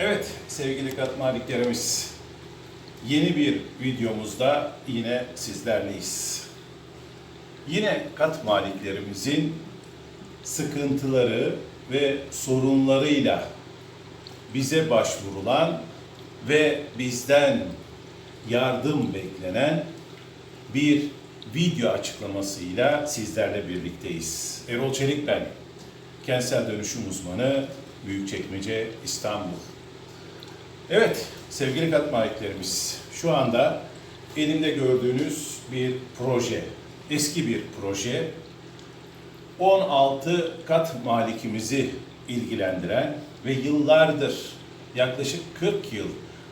Evet sevgili kat maliklerimiz yeni bir videomuzda yine sizlerleyiz. Yine kat maliklerimizin sıkıntıları ve sorunlarıyla bize başvurulan ve bizden yardım beklenen bir video açıklamasıyla sizlerle birlikteyiz. Erol Çelik ben, kentsel dönüşüm uzmanı, Büyükçekmece, İstanbul. Evet, sevgili kat maliklerimiz, şu anda elimde gördüğünüz bir proje, eski bir proje. 16 kat malikimizi ilgilendiren ve yıllardır, yaklaşık 40 yıl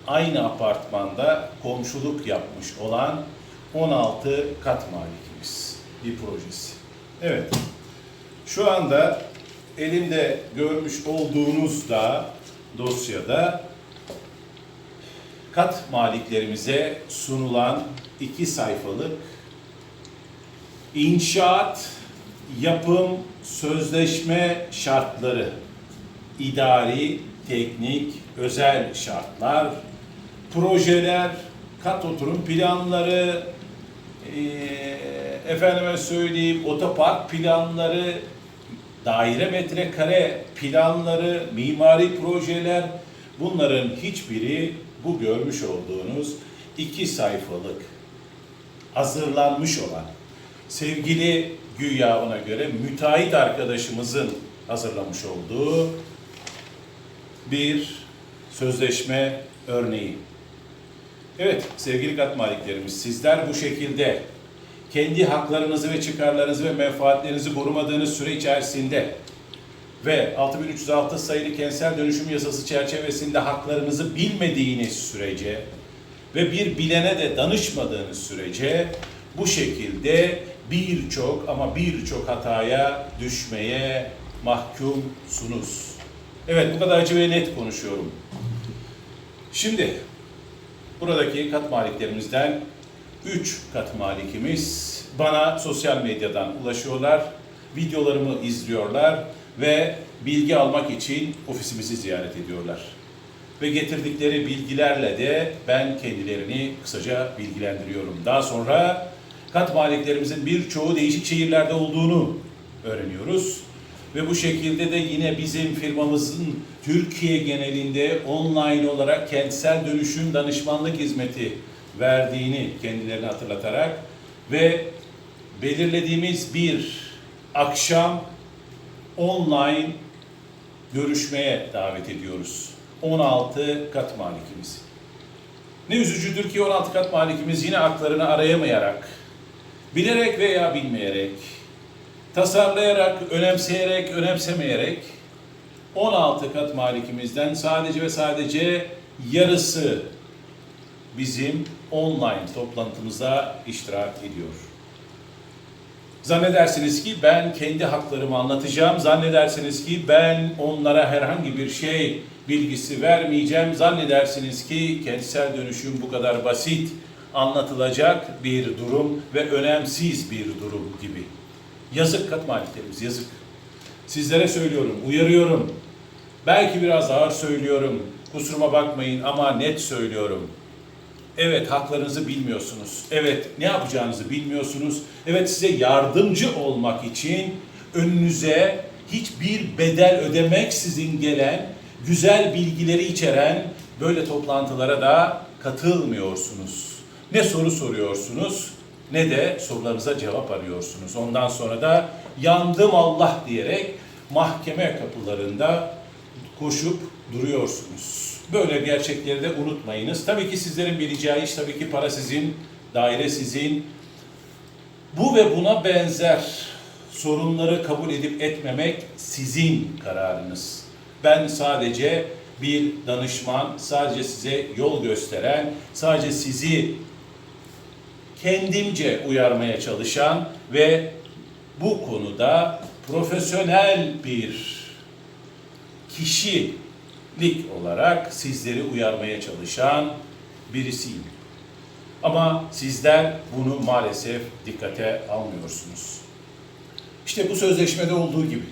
aynı apartmanda komşuluk yapmış olan 16 kat malikimiz bir projesi. Evet, şu anda elimde görmüş olduğunuz da dosyada kat maliklerimize sunulan iki sayfalık inşaat yapım sözleşme şartları. İdari, teknik, özel şartlar, projeler, kat oturum planları, eee, efendime söyleyeyim otopark planları, daire metrekare planları, mimari projeler. Bunların hiçbiri bu görmüş olduğunuz iki sayfalık hazırlanmış olan sevgili güya göre müteahhit arkadaşımızın hazırlamış olduğu bir sözleşme örneği. Evet sevgili kat maliklerimiz sizler bu şekilde kendi haklarınızı ve çıkarlarınızı ve menfaatlerinizi korumadığınız süre içerisinde ve 6306 sayılı kentsel dönüşüm yasası çerçevesinde haklarınızı bilmediğiniz sürece ve bir bilene de danışmadığınız sürece bu şekilde birçok ama birçok hataya düşmeye mahkumsunuz. Evet bu kadar acı ve net konuşuyorum. Şimdi buradaki kat maliklerimizden 3 kat malikimiz bana sosyal medyadan ulaşıyorlar, videolarımı izliyorlar ve bilgi almak için ofisimizi ziyaret ediyorlar. Ve getirdikleri bilgilerle de ben kendilerini kısaca bilgilendiriyorum. Daha sonra kat maliklerimizin birçoğu değişik şehirlerde olduğunu öğreniyoruz. Ve bu şekilde de yine bizim firmamızın Türkiye genelinde online olarak kentsel dönüşüm danışmanlık hizmeti verdiğini kendilerine hatırlatarak ve belirlediğimiz bir akşam online görüşmeye davet ediyoruz. 16 kat malikimiz. Ne üzücüdür ki 16 kat malikimiz yine haklarını arayamayarak, bilerek veya bilmeyerek, tasarlayarak, önemseyerek, önemsemeyerek 16 kat malikimizden sadece ve sadece yarısı bizim online toplantımıza iştirak ediyor. Zannedersiniz ki ben kendi haklarımı anlatacağım. Zannedersiniz ki ben onlara herhangi bir şey bilgisi vermeyeceğim. Zannedersiniz ki kentsel dönüşüm bu kadar basit anlatılacak bir durum ve önemsiz bir durum gibi. Yazık kat maliklerimiz, yazık. Sizlere söylüyorum, uyarıyorum. Belki biraz ağır söylüyorum. Kusuruma bakmayın ama net söylüyorum. Evet haklarınızı bilmiyorsunuz. Evet ne yapacağınızı bilmiyorsunuz. Evet size yardımcı olmak için önünüze hiçbir bedel ödemeksizin gelen güzel bilgileri içeren böyle toplantılara da katılmıyorsunuz. Ne soru soruyorsunuz ne de sorularınıza cevap arıyorsunuz. Ondan sonra da yandım Allah diyerek mahkeme kapılarında koşup duruyorsunuz. Böyle gerçekleri de unutmayınız. Tabii ki sizlerin bileceği iş tabii ki para sizin, daire sizin. Bu ve buna benzer sorunları kabul edip etmemek sizin kararınız. Ben sadece bir danışman, sadece size yol gösteren, sadece sizi kendimce uyarmaya çalışan ve bu konuda profesyonel bir kişilik olarak sizleri uyarmaya çalışan birisiyim. Ama sizler bunu maalesef dikkate almıyorsunuz. İşte bu sözleşmede olduğu gibi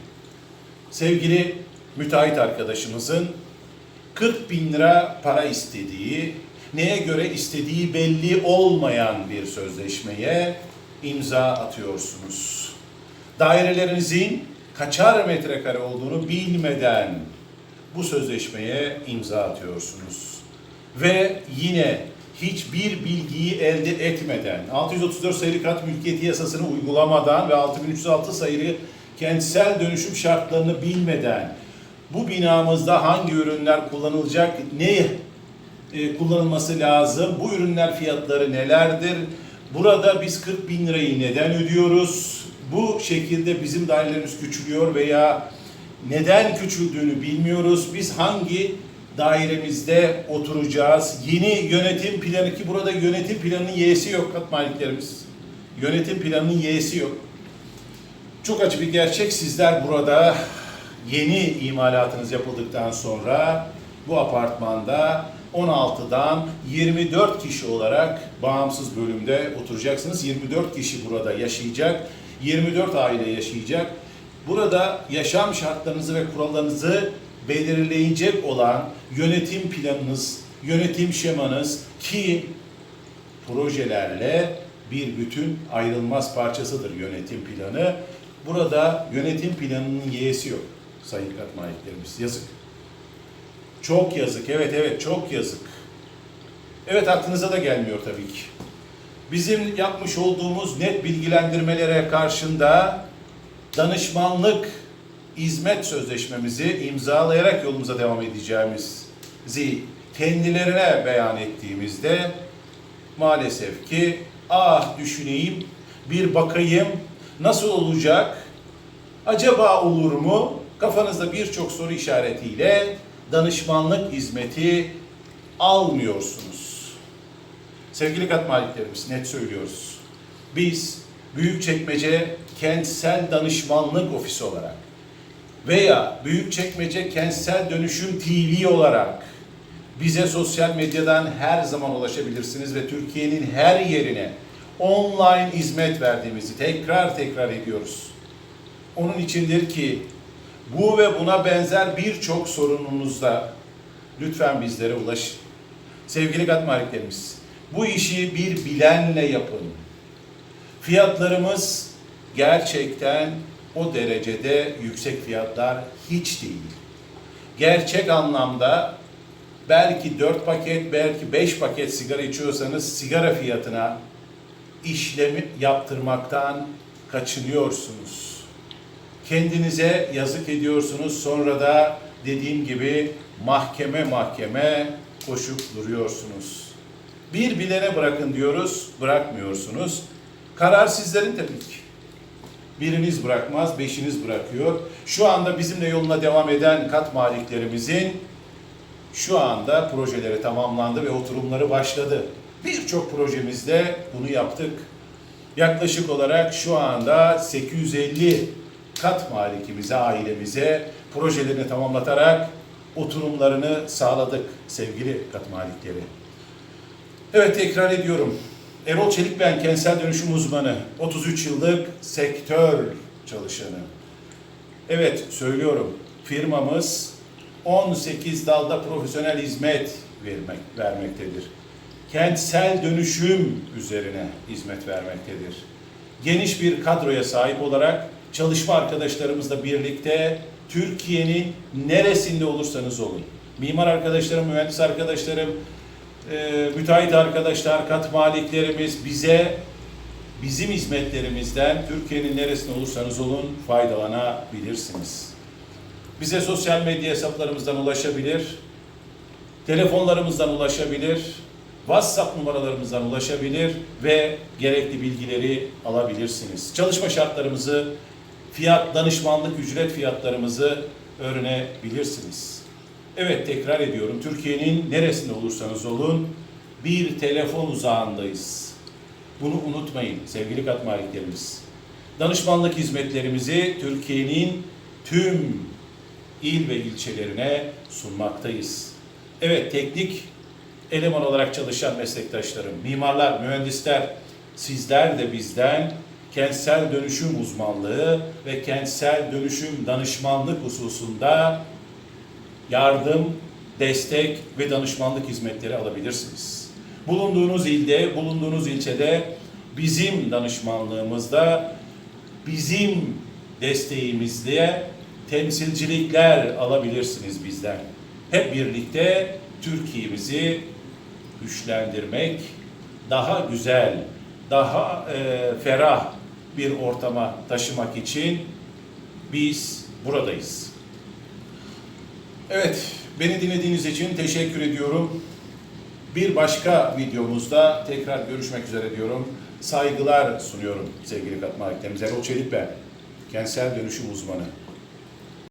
sevgili müteahhit arkadaşımızın 40 bin lira para istediği, neye göre istediği belli olmayan bir sözleşmeye imza atıyorsunuz. Dairelerinizin kaçar metrekare olduğunu bilmeden bu sözleşmeye imza atıyorsunuz. Ve yine hiçbir bilgiyi elde etmeden, 634 sayılı kat mülkiyeti yasasını uygulamadan ve 6306 sayılı kentsel dönüşüm şartlarını bilmeden bu binamızda hangi ürünler kullanılacak, ne e, kullanılması lazım, bu ürünler fiyatları nelerdir, burada biz 40 bin lirayı neden ödüyoruz, bu şekilde bizim dairelerimiz küçülüyor veya neden küçüldüğünü bilmiyoruz. Biz hangi dairemizde oturacağız? Yeni yönetim planı ki burada yönetim planının y'si yok kat maliklerimiz. Yönetim planının y'si yok. Çok acı bir gerçek sizler burada yeni imalatınız yapıldıktan sonra bu apartmanda 16'dan 24 kişi olarak bağımsız bölümde oturacaksınız. 24 kişi burada yaşayacak. 24 aile yaşayacak. Burada yaşam şartlarınızı ve kurallarınızı belirleyecek olan yönetim planınız, yönetim şemanız ki projelerle bir bütün ayrılmaz parçasıdır yönetim planı. Burada yönetim planının y'si yok sayın kat maliklerimiz. Yazık. Çok yazık. Evet evet çok yazık. Evet aklınıza da gelmiyor tabii ki. Bizim yapmış olduğumuz net bilgilendirmelere karşında danışmanlık hizmet sözleşmemizi imzalayarak yolumuza devam edeceğimizi kendilerine beyan ettiğimizde maalesef ki ah düşüneyim bir bakayım nasıl olacak acaba olur mu kafanızda birçok soru işaretiyle danışmanlık hizmeti almıyorsunuz. Sevgili kat maliklerimiz net söylüyoruz. Biz Büyükçekmece Kentsel Danışmanlık Ofisi olarak veya Büyükçekmece Kentsel Dönüşüm TV olarak bize sosyal medyadan her zaman ulaşabilirsiniz ve Türkiye'nin her yerine online hizmet verdiğimizi tekrar tekrar ediyoruz. Onun içindir ki bu ve buna benzer birçok sorununuzda lütfen bizlere ulaşın. Sevgili kat maliklerimiz, bu işi bir bilenle yapın. Fiyatlarımız gerçekten o derecede yüksek fiyatlar hiç değil. Gerçek anlamda belki 4 paket, belki 5 paket sigara içiyorsanız sigara fiyatına işlemi yaptırmaktan kaçınıyorsunuz. Kendinize yazık ediyorsunuz. Sonra da dediğim gibi mahkeme mahkeme koşup duruyorsunuz. Bir bilene bırakın diyoruz, bırakmıyorsunuz. Karar sizlerin tabii ki. Biriniz bırakmaz, beşiniz bırakıyor. Şu anda bizimle yoluna devam eden kat maliklerimizin şu anda projeleri tamamlandı ve oturumları başladı. Birçok projemizde bunu yaptık. Yaklaşık olarak şu anda 850 kat malikimize, ailemize projelerini tamamlatarak oturumlarını sağladık sevgili kat malikleri. Evet tekrar ediyorum. Erol Çelik ben kentsel dönüşüm uzmanı. 33 yıllık sektör çalışanı. Evet söylüyorum. Firmamız 18 dalda profesyonel hizmet vermek, vermektedir. Kentsel dönüşüm üzerine hizmet vermektedir. Geniş bir kadroya sahip olarak çalışma arkadaşlarımızla birlikte Türkiye'nin neresinde olursanız olun. Mimar arkadaşlarım, mühendis arkadaşlarım, e, müteahhit arkadaşlar, kat maliklerimiz bize bizim hizmetlerimizden Türkiye'nin neresinde olursanız olun faydalanabilirsiniz. Bize sosyal medya hesaplarımızdan ulaşabilir, telefonlarımızdan ulaşabilir, WhatsApp numaralarımızdan ulaşabilir ve gerekli bilgileri alabilirsiniz. Çalışma şartlarımızı, fiyat, danışmanlık, ücret fiyatlarımızı öğrenebilirsiniz. Evet tekrar ediyorum. Türkiye'nin neresinde olursanız olun bir telefon uzağındayız. Bunu unutmayın sevgili kat maliklerimiz. Danışmanlık hizmetlerimizi Türkiye'nin tüm il ve ilçelerine sunmaktayız. Evet teknik eleman olarak çalışan meslektaşlarım, mimarlar, mühendisler, sizler de bizden kentsel dönüşüm uzmanlığı ve kentsel dönüşüm danışmanlık hususunda yardım destek ve danışmanlık hizmetleri alabilirsiniz. Bulunduğunuz ilde, bulunduğunuz ilçede bizim danışmanlığımızda, bizim desteğimizle temsilcilikler alabilirsiniz bizden. Hep birlikte Türkiye'mizi güçlendirmek, daha güzel, daha e, ferah bir ortama taşımak için biz buradayız. Evet, beni dinlediğiniz için teşekkür ediyorum. Bir başka videomuzda tekrar görüşmek üzere diyorum. Saygılar sunuyorum sevgili Fatma Akdeniz. Erol Çelik ben, kentsel dönüşüm uzmanı.